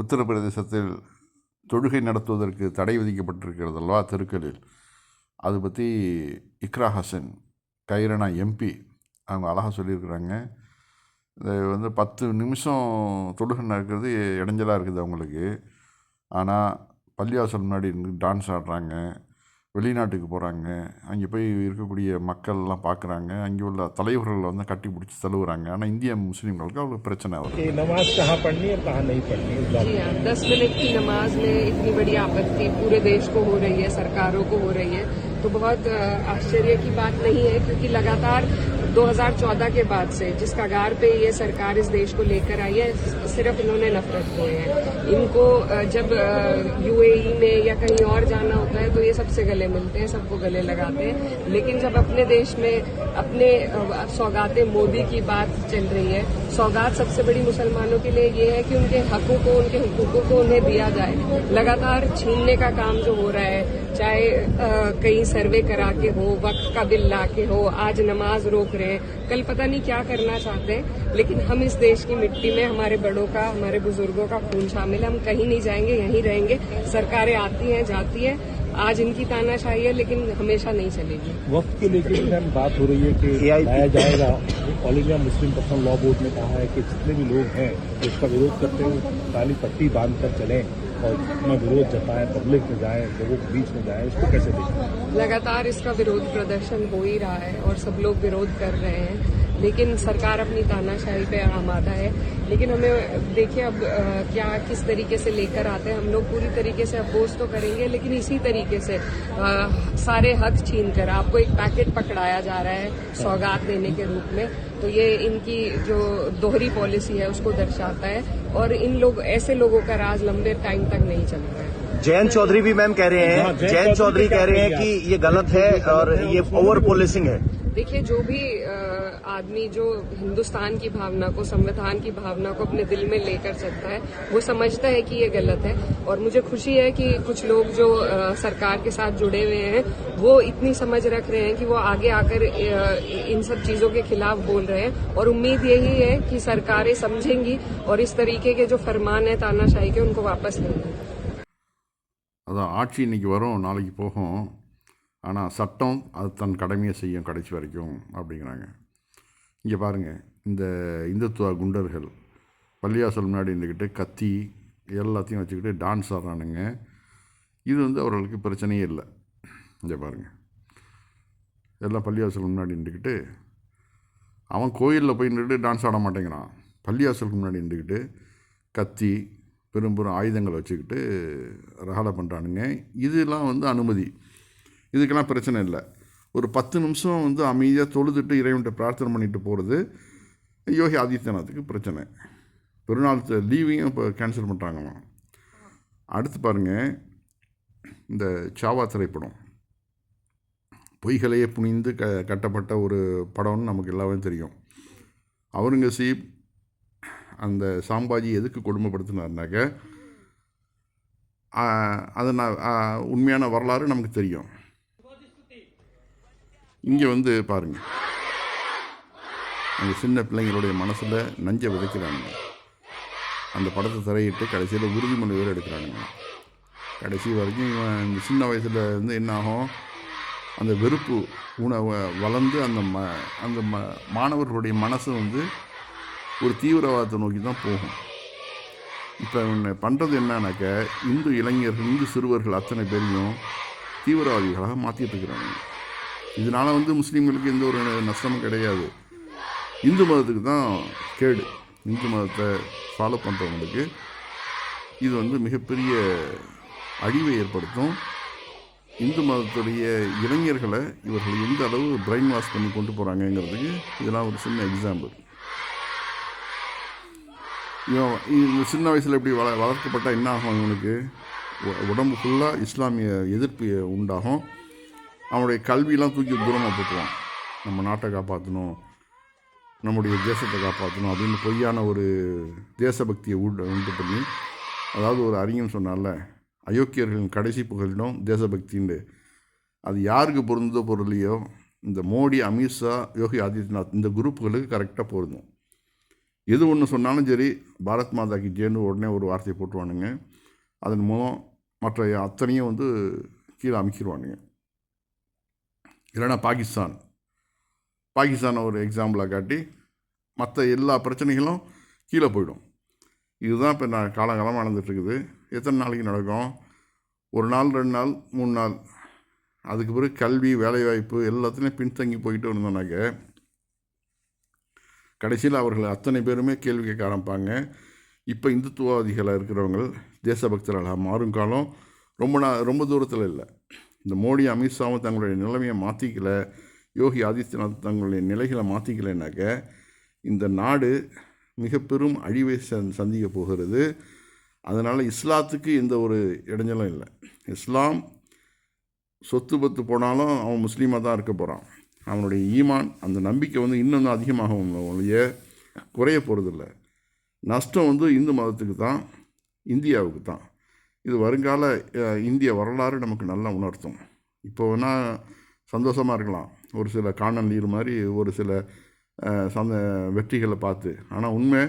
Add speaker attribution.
Speaker 1: உத்தரப்பிரதேசத்தில் தொழுகை நடத்துவதற்கு தடை விதிக்கப்பட்டிருக்கிறது அல்லவா? தெருக்களில். அது பற்றி இக்ரா ஹசன் கைரனா எம்பி அவங்க அழகாக சொல்லியிருக்கிறாங்க. இது வந்து பத்து நிமிஷம் தொழுகை நடக்கிறது இடைஞ்சலாக இருக்குது அவங்களுக்கு. ஆனால் பள்ளிவாசல் முன்னாடி இருந்து டான்ஸ் ஆடுறாங்க. வெளிநாட்டுக்கு போகிறாங்க அங்கே போய் இருக்கக்கூடிய மக்கள்லாம் பார்க்குறாங்க அங்கே உள்ள தலைவர்கள் வந்து கட்டி பிடிச்சி தழுவுறாங்க ஆனால் இந்திய முஸ்லீம்களுக்கு அவ்வளோ பிரச்சனை வருது
Speaker 2: कि नमाज कहाँ पढ़नी है कहाँ नहीं पढ़नी है इस बात
Speaker 3: जी हाँ दस मिनट की नमाज में इतनी बड़ी आपत्ति पूरे देश को हो रही है सरकारों को हो रही है तो बहुत आश्चर्य की बात नहीं है, क्योंकि लगातार 2014 के बाद से जिस कगार पे ये सरकार इस देश को लेकर आई है, सिर्फ़ इन्होंने नफरत खोए हैं। इनको जब यूएई में या कहीं और जाना होता है तो ये सबसे गले मिलते हैं, सबको गले लगाते हैं। लेकिन जब अपने देश में अपने सौगातें मोदी की बात चल रही है, सौगात सबसे बड़ी मुसलमानों के लिए ये है कि उनके हकों को, उनके हुकूकों को उन्हें दिया जाए। लगातार छीनने का काम जो हो रहा है, चाहे कहीं सर्वे करा के हो वक्त का बिल ला के हो आज नमाज़ रोक रहे हैं। कल पता नहीं क्या करना चाहते हैं लेकिन हम इस देश की मिट्टी में हमारे बड़ों का हमारे बुज़ुर्गों का खून शामिल है। हम कहीं नहीं जाएँगे यहीं रहेंगे। सरकारें आती हैं जाती हैं। आज इनकी ताना है लेकिन हमेशा नहीं चलेगी।
Speaker 2: वक्त के लेकर मैम बात हो रही है कि लाया जाएगा। All India Muslim personal law board ने कहा है कि जितने भी लोग हैं उसका विरोध करते हैं वो काली पट्टी बाँध कर चलें। और इतना विरोध जताएँ पब्लिक में जाए, लोगों के बीच में जाए इसको कैसे देखें
Speaker 3: लगातार इसका विरोध प्रदर्शन हो ही रहा है और सब लोग विरोध कर रहे हैं। लेकिन सरकार अपनी तानाशाही पे आमादा है। लेकिन हमें देखिए अब अ, क्या किस तरीके से लेकर आते हैं। हम लोग पूरी तरीके से अपोज तो करेंगे लेकिन इसी तरीके से अ, सारे हक छीन कर आपको एक पैकेट पकड़ाया जा रहा है सौगात देने के रूप में। तो ये इनकी जो दोहरी पॉलिसी है उसको दर्शाता है। और इन लोग ऐसे लोगों का राज लंबे टाइम तक नहीं चल रहा है।
Speaker 4: जयंत चौधरी भी मैम कह रहे
Speaker 2: हाँ,
Speaker 4: हैं
Speaker 2: जयंत चौधरी
Speaker 4: कह रहे हैं कि ये गलत है और ये ओवर पोलिसिंग है।
Speaker 3: देखिए जो भी अ, आदमी जो हिंदुस्तान की भावना को संविधान की भावना को अपने दिल में लेकर चलता है वो समझता है कि ये गलत है और मुझे खुशी है कि कुछ लोग जो अ, सरकार के साथ जुड़े हुए हैं वो इतनी समझ रख रहे हैं कि वो आगे आकर अ, इन सब चीजों के खिलाफ बोल रहे हैं और उम्मीद यही है कि सरकारें समझेंगी और इस तरीके के जो फरमान है तानाशाही के उनको वापस लेंगी
Speaker 1: அதான் ஆட்சி இன்னைக்கு வரும் நாளைக்கு போகும் ஆனால் சட்டம் அது தன் கடமையை செய்யும் கடைசி வரைக்கும் அப்படிங்கிறாங்க. இங்கே பாருங்கள் இந்த இந்துத்துவ குண்டர்கள் பள்ளியாசல் முன்னாடி இருந்துக்கிட்டு கத்தி எல்லாத்தையும் வச்சுக்கிட்டு டான்ஸ் ஆடுறானுங்க. இது வந்து அவர்களுக்கு பிரச்சனையே இல்லை. இங்கே பாருங்கள் எல்லாம் பள்ளியாசல் முன்னாடி நின்றுக்கிட்டு அவன் கோயிலில் போய் நின்றுட்டு டான்ஸ் ஆட மாட்டேங்கிறான். பள்ளியாசலுக்கு முன்னாடி நின்றுக்கிட்டு கத்தி பெரும்பெரும் ஆயுதங்களை வச்சுக்கிட்டு ரகலை பண்ணுறானுங்க இதெல்லாம் வந்து அனுமதி. இதுக்கெல்லாம் பிரச்சனை இல்லை. ஒரு பத்து நிமிஷம் வந்து அமைதியாக தொழுதுட்டு இறைவன்கிட்ட பிரார்த்தனை பண்ணிட்டு போகிறது யோகி ஆதித்யநாத்துக்கு பிரச்சனை. பெருநாள் லீவையும் இப்போ கேன்சல் பண்ணுறாங்களாம் அடுத்து பாருங்கள் இந்த சாவா திரைப்படம். பொய்களையே புனிந்து க கட்டப்பட்ட ஒரு படம்னு நமக்கு எல்லாமே தெரியும். அவுரங்கசீப் அந்த சாம்பாஜி எதுக்கு கொடுமைப்படுத்தினார்னாக்க அது நான் உண்மையான வரலாறு நமக்கு தெரியும். இங்கே வந்து பாருங்கள் அந்த சின்ன பிள்ளைங்களுடைய மனசில் நஞ்சை விதைக்கிறாங்க. அந்த படத்தை திரையிட்டு கடைசியில் உறுதிமொழி வேறு எடுக்கிறானுங்க. கடைசி வரைக்கும் இவன் இந்த சின்ன வயசில் வந்து என்ன ஆகும்? அந்த வெறுப்பு உணவை வளர்ந்து அந்த ம அந்த ம மாணவர்களுடைய மனசு வந்து ஒரு தீவிரவாதத்தை நோக்கி தான் போகும். இப்போ இவங்க பண்ணுறது என்னன்னாக்க இந்து இளைஞர்கள் இந்து சிறுவர்கள் அத்தனை பேரையும் தீவிரவாதிகளாக மாற்றிட்டு இருக்கிறாங்க. இதனால் வந்து முஸ்லீம்களுக்கு எந்த ஒரு நஷ்டமும் கிடையாது. இந்து மதத்துக்கு தான் கேடு. இந்து மதத்தை ஃபாலோ பண்ணுறவங்களுக்கு இது வந்து மிகப்பெரிய அழிவை ஏற்படுத்தும். இந்து மதத்துடைய இளைஞர்களை இவர்கள் எந்த அளவு பிரெயின் வாஷ் பண்ணி கொண்டு போகிறாங்கங்கிறதுக்கு இதெல்லாம் ஒரு சின்ன எக்ஸாம்பிள் இவன் இந்த சின்ன வயசில் இப்படி வள வளர்க்கப்பட்டால் என்ன ஆகும் இவனுக்கு? உடம்பு ஃபுல்லாக இஸ்லாமிய எதிர்ப்பு உண்டாகும். அவனுடைய கல்வியெல்லாம் தூக்கி தூரமாக போட்டுருவான். நம்ம நாட்டை காப்பாற்றணும் நம்முடைய தேசத்தை காப்பாற்றணும் அப்படின்னு பொய்யான ஒரு தேசபக்தியை உண்டு உண்டு பண்ணி அதாவது ஒரு அறிஞன் சொன்னால அயோக்கியர்களின் கடைசி புகழிடம் தேசபக்தின்னு. அது யாருக்கு பொருந்ததோ பொருளையோ இந்த மோடி அமித்ஷா யோகி ஆதித்யநாத் இந்த குரூப்புகளுக்கு கரெக்டாக பொருந்தும். எது ஒன்று சொன்னாலும் சரி பாரத் மாதா கி ஜேன்னு உடனே ஒரு வார்த்தையை போட்டுருவானுங்க. அதன் மூலம் மற்ற அத்தனையும் வந்து கீழே அமைக்கிடுவானுங்க இல்லைன்னா பாகிஸ்தான். பாகிஸ்தானை ஒரு எக்ஸாம்பிளாக காட்டி மற்ற எல்லா பிரச்சனைகளும் கீழே போயிடும். இதுதான் இப்போ நான் காலகாலமாக நடந்துகிட்ருக்குது. எத்தனை நாளைக்கு நடக்கும்? ஒரு நாள் ரெண்டு நாள் மூணு நாள். அதுக்கு பிறகு கல்வி வேலைவாய்ப்பு எல்லாத்துலேயும் பின்தங்கி போயிட்டு இருந்தோம்னாக்க கடைசியில் அவர்கள் அத்தனை பேருமே கேள்வி கேட்க ஆரம்பிப்பாங்க. இப்போ இந்துத்துவாதிகளாக இருக்கிறவங்க தேசபக்தர்களாக மாறும் காலம் ரொம்ப நா ரொம்ப தூரத்தில் இல்லை. இந்த மோடி அமித்ஷாவும் தங்களுடைய நிலைமையை மாற்றிக்கல யோகி ஆதித்யநாத் தங்களுடைய நிலைகளை மாற்றிக்கலைனாக்க இந்த நாடு மிக பெரும் அழிவை சந் சந்திக்க போகிறது. அதனால் இஸ்லாத்துக்கு எந்த ஒரு இடைஞ்சலும் இல்லை. இஸ்லாம் சொத்து பத்து போனாலும் அவன் முஸ்லீமாக தான் இருக்க போகிறான் அவனுடைய ஈமான் அந்த நம்பிக்கை வந்து இன்னும் அதிகமாகும் ஒழிய குறைய போகிறதில்ல நஷ்டம் வந்து இந்து மதத்துக்கு தான் இந்தியாவுக்கு தான். இது வருங்கால இந்திய வரலாறு நமக்கு நல்லா உணர்த்தும். இப்போ வேணால் சந்தோஷமாக இருக்கலாம். ஒரு சில காணல் நீர் மாதிரி ஒரு சில சந்த வெற்றிகளை பார்த்து. ஆனால் உண்மை